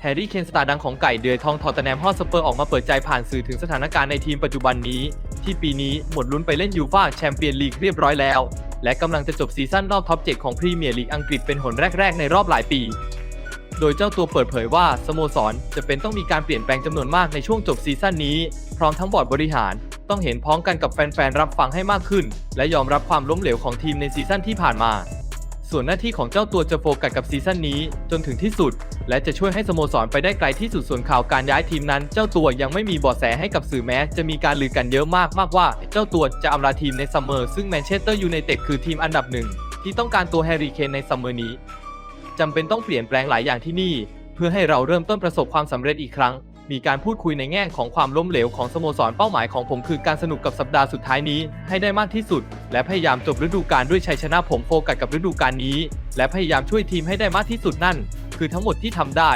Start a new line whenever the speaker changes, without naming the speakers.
แฮร์รี่เคนสตาร์ดังของไก่เดือยทองทอตแตนแนมฮอสเปอร์ออกมาเปิดใจผ่านสื่อถึงสถานการณ์ในทีมปัจจุบันนี้ ที่ปีนี้หมดลุ้นไปเล่นยูฟ่าแชมเปี้ยนลีกเรียบร้อยแล้ว และกำลังจะจบซีซั่นรอบท็อป 7 ของพรีเมียร์ลีกอังกฤษเป็นหนแรก ๆ ในรอบหลายปี โดยเจ้าตัวเปิดเผยว่าสโมสรจะเป็นต้องมีการเปลี่ยนแปลงจำนวนมากในช่วงจบซีซั่นนี้ พร้อมทั้งบอร์ดบริหาร ต้องเห็นพ้องกันกับแฟนๆรับฟังให้มากขึ้น และยอมรับความล้มเหลวของทีมในซีซั่นที่ผ่านมา ส่วนหน้าที่ของเจ้าตัวจะโฟกัสกับซีซั่นนี้จนถึงที่สุด และจะช่วยให้สโมสรไปได้ไกลที่สุดส่วนข่าวการย้ายทีมนั้น เจ้าตัวยังไม่มีเบาะแสให้กับสื่อแม้ จะมีการลือกันเยอะมากมากว่า เจ้าตัวจะอำลาทีมในซัมเมอร์ซึ่งแมนเชสเตอร์ยูไนเต็ดคือทีมอันดับหนึ่งที่ต้องการตัวแฮร์รี่เคนในซัมเมอร์นี้จำเป็นต้องเปลี่ยนแปลงหลายอย่างที่นี่ เพื่อให้เราเริ่มต้นประสบความสำเร็จอีกครั้ง มีการพูดคุยในแง่ของความล้มเหลวของสโมสรเป้าหมายของผมคือการสนุกกับสัปดาห์สุดท้ายนี้ ให้ได้มากที่สุด และพยายามจบฤดูกาลด้วยชัยชนะผมโฟกัสกับฤดูกาลนี้ และพยายามช่วยทีมให้ได้มากที่สุดนั่น คือทั้งหมดที่ทำได้